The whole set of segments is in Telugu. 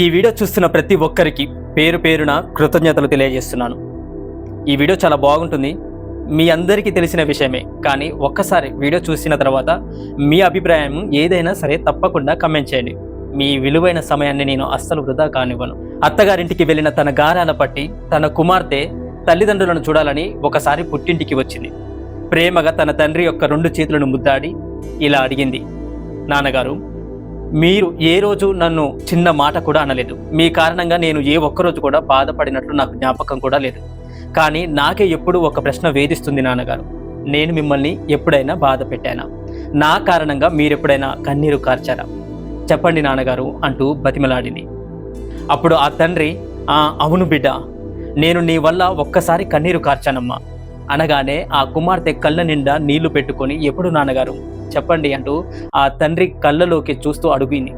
ఈ వీడియో చూస్తున్న ప్రతి ఒక్కరికి పేరు పేరున కృతజ్ఞతలు తెలియజేస్తున్నాను. ఈ వీడియో చాలా బాగుంటుంది. మీ అందరికీ తెలిసిన విషయమే. కానీ ఒక్కసారి వీడియో చూసిన తర్వాత మీ అభిప్రాయం ఏదైనా సరే తప్పకుండా కమెంట్ చేయండి. మీ విలువైన సమయాన్ని నేను అస్సలు వృధా కానివ్వను. అత్తగారింటికి వెళ్ళిన తన గారాల పట్టి తన కుమార్తె తల్లిదండ్రులను చూడాలని ఒకసారి పుట్టింటికి వచ్చింది. ప్రేమగా తన తండ్రి యొక్క రెండు చేతులను ముద్దాడి ఇలా అడిగింది. నాన్నగారు మీరు ఏ రోజు నన్ను చిన్న మాట కూడా అనలేదు. మీ కారణంగా నేను ఏ ఒక్కరోజు కూడా బాధపడినట్లు నాకు జ్ఞాపకం కూడా లేదు. కానీ నాకే ఎప్పుడు ఒక ప్రశ్న వేధిస్తుంది నాన్నగారు. నేను మిమ్మల్ని ఎప్పుడైనా బాధ పెట్టానా? నా కారణంగా మీరెప్పుడైనా కన్నీరు కార్చారా? చెప్పండి నాన్నగారు అంటూ బతిమలాడింది. అప్పుడు ఆ తండ్రి "ఆ, అవును బిడ్డ. నేను నీ వల్ల ఒక్కసారి కన్నీరు కార్చానమ్మా. అనగానే ఆ కుమార్తె కళ్ళ నిండా నీళ్ళు పెట్టుకొని ఎప్పుడు నాన్నగారు? చెప్పండి అంటూ ఆ తండ్రి కళ్ళలోకి చూస్తూ అడుగుని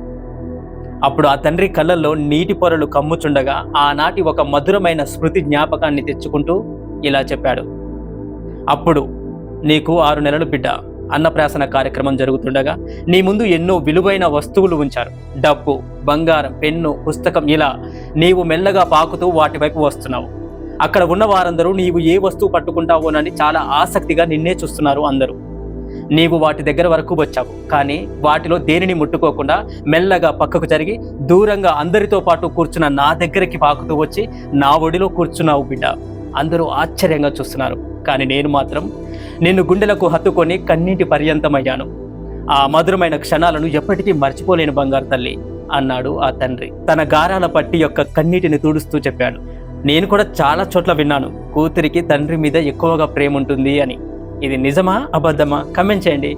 అప్పుడు ఆ తండ్రి కళ్ళల్లో నీటి పొరలు కమ్ముచుండగా ఆనాటి ఒక మధురమైన స్మృతి జ్ఞాపకాన్ని తెచ్చుకుంటూ ఇలా చెప్పాడు. అప్పుడు నీకు ఆరు నెలలు బిడ్డ. అన్నప్రాసన కార్యక్రమం జరుగుతుండగా నీ ముందు ఎన్నో విలువైన వస్తువులు ఉంచారు. డబ్బు బంగారం పెన్ను పుస్తకం ఇలా నీవు మెల్లగా పాకుతూ వాటి వైపు వస్తున్నావు. అక్కడ ఉన్న వారందరూ నీవు ఏ వస్తువు పట్టుకుంటావోనని చాలా ఆసక్తిగా నిన్నే చూస్తున్నారు అందరూ. నీవు వాటి దగ్గర వరకు వచ్చావు. కానీ వాటిలో దేనిని ముట్టుకోకుండా మెల్లగా పక్కకు జరిగి దూరంగా అందరితో పాటు కూర్చున్న నా దగ్గరికి పాకుతూ వచ్చి నా ఒడిలో కూర్చున్నావు బిడ్డ. అందరూ ఆశ్చర్యంగా చూస్తున్నారు. కానీ నేను మాత్రం నిన్ను గుండెలకు హత్తుకొని కన్నీటి పర్యంతమయ్యాను. ఆ మధురమైన క్షణాలను ఎప్పటికీ మర్చిపోలేని బంగారు తల్లి అన్నాడు ఆ తండ్రి. తన గారాల పట్టి యొక్క కన్నీటిని తుడుస్తూ చెప్పాడు. నేను కూడా చాలా చోట్ల విన్నాను. కూతురికి తండ్రి మీద ఎక్కువగా ప్రేమ ఉంటుంది అని. ఇది నిజమా? అబద్ధమా? కమెంట్ చేయండి.